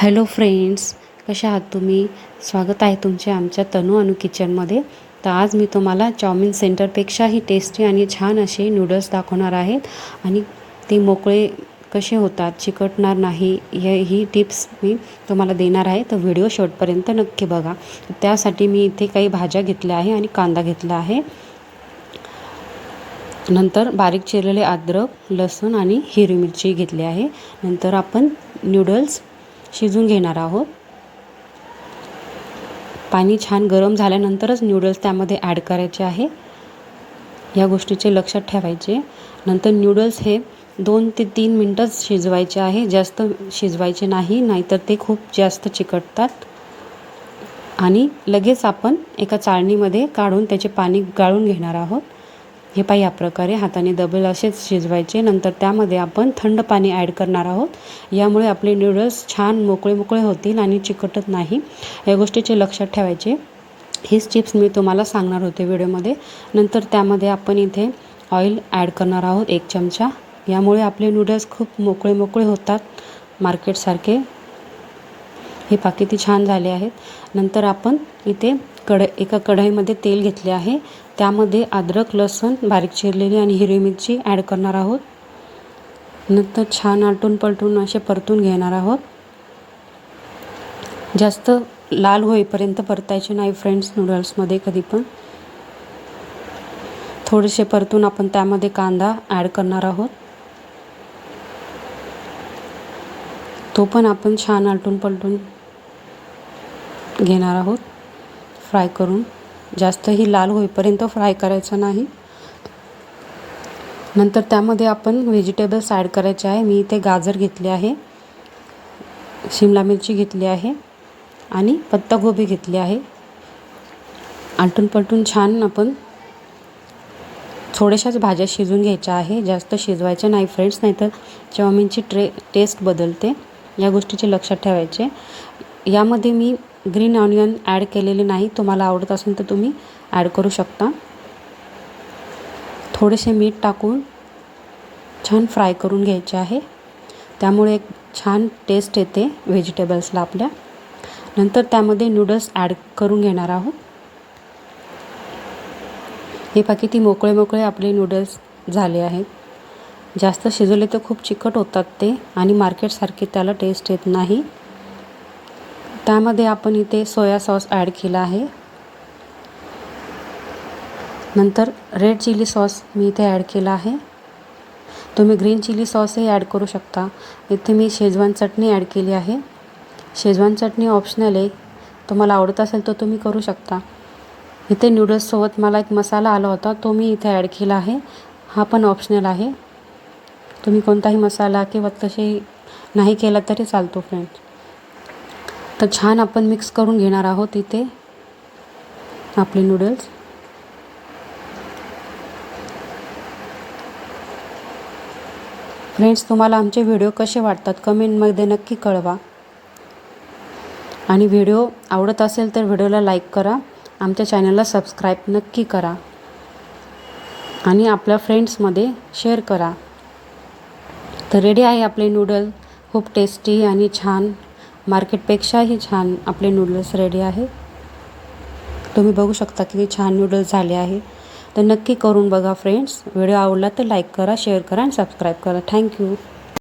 Hello friends कशा आहात तुम्ही? स्वागत आहे तुमचे आमच्या तनू अनु किचनमध्ये तर आज मी तुम्हाला चाऊमिन सेंटरपेक्षाही टेस्टी आणि छान असे नूडल्स दाखवणार आहेत. आणि ते मोकळे कसे होतात चिकटणार नाही हे ही टिप्स मी तुम्हाला देणार आहे. तर व्हिडिओ शॉर्टपर्यंत नक्की बघा. त्यासाठी मी इथे काही भाज्या घेतल्या आहे आणि कांदा घेतला आहे. नंतर बारीक चिरलेले अद्रक लसूण आणि हिरवी मिरची घेतली आहे. नंतर आपण नूडल्स शिजून घेणार आहोत. पाणी छान गरम झाल्यानंतरच नूडल्स त्यामध्ये ॲड करायचे आहे. या गोष्टीचे लक्षात ठेवायचे. नंतर नूडल्स हे दोन ते तीन मिनटंच शिजवायचे आहे. जास्त शिजवायचे नाही नाहीतर ते खूप जास्त चिकटतात. आणि लगेच आपण एका चाळणीमध्ये काढून त्याचे पाणी गाळून घेणार आहोत. हे पाय या प्रकारे हाताने दबेल असेच शिजवायचे. नंतर त्यामध्ये आपण थंड पाणी ॲड करणार आहोत. यामुळे आपले नूडल्स छान मोकळे मोकळे होतील आणि चिकटत नाही. या गोष्टीचे लक्षात ठेवायचे. हीच चिप्स मी तुम्हाला सांगणार होते व्हिडिओमध्ये. नंतर त्यामध्ये आपण इथे ऑइल ॲड करणार आहोत एक चमचा. यामुळे आपले नूडल्स खूप मोकळे मोकळे होतात. मार्केटसारखे हे पाकिती छान झाले आहेत. नंतर आपण इथे कढ एका कढईमध्ये तेल घेतले आहे. त्यामध्ये अद्रक लसूण बारीक चिरलेली आणि हिरवी मिरची ॲड करणार आहोत. नंतर छान आलटून पलटून असे परतून घेणार आहोत. जास्त लाल होईपर्यंत परतायचे नाही फ्रेंड्स नूडल्समध्ये कधी पण. थोडेसे परतून आपण त्यामध्ये कांदा ॲड करणार आहोत. तो पण आपण छान आलटून पलटून घेणार आहोत. फ्राय करून. जास्तही लाल होईपर्यंत फ्राय करायचं नाही. नंतर त्यामध्ये आपण व्हेजिटेबल्स ॲड करायचे आहे. मी इथे गाजर घेतले आहे. शिमला मिरची घेतली आहे. आणि पत्तागोबी घेतली आहे. आलटून पलटून छान आपण थोड्याशाच भाज्या शिजून घ्यायच्या आहे. जास्त शिजवायच्या नाही फ्रेंड्स नाहीतर चाऊमिनची ट्रे टेस्ट बदलते. या गोष्टीचे लक्षात ठेवायचे. यामध्ये मी ग्रीन ऑनियन ॲड केलेले नाही तुम्हाला आवडत असेल तर तुम्ही ॲड करू शकता. थोडेसे मीठ टाकून छान फ्राय करून घ्यायचे आहे. त्यामुळे एक छान टेस्ट येते व्हेजिटेबल्सला आपल्या. नंतर त्यामध्ये नूडल्स ॲड करून घेणार आहोत. हे पा किती मोकळे मोकळे आपले नूडल्स झाले आहेत. जास्त शिजवले तर खूप चिकट होतात ते आणि मार्केटसारखे त्याला टेस्ट येत नाही. त्यामध्ये आपण इथे सोया सॉस ॲड केला आहे. नंतर रेड चिली सॉस मी इथे ॲड केला आहे. तुम्ही ग्रीन चिली सॉसही ॲड करू शकता. इथे मी शेजवान चटणी ॲड केली आहे. शेजवान चटणी ऑप्शनल आहे. तुम्हाला आवडत असेल तर तुम्ही करू शकता. इथे नूडल्ससोबत मला एक मसाला आला होता तो मी इथे ॲड केला आहे. हा पण ऑप्शनल आहे. तुम्ही कोणताही मसाला किंवा तसे नाही केला तरी चालतो फ्रेंड्स तर छान आपण मिक्स करून घेणार आहोत इथे आपले नूडल्स फ्रेंड्स तुम्हाला आमचे व्हिडिओ कसे वाटतात कमेंटमध्ये नक्की कळवा. आणि व्हिडिओ आवडत असेल तर व्हिडिओला लाईक करा. आमच्या चॅनलला सबस्क्राईब नक्की करा. आणि आपल्या फ्रेंड्समध्ये शेअर करा. तर रेडी आहे आपले नूडल खूप टेस्टी आणि छान. मार्केटपेक्षाही छान आपले नूडल्स रेडी आहे. तुम्ही बघू शकता किती छान नूडल्स झाले आहे. तर नक्की करून बघा फ्रेंड्स व्हिडिओ आवडला तर लाईक करा शेअर करा आणि सबस्क्राईब करा. थँक्यू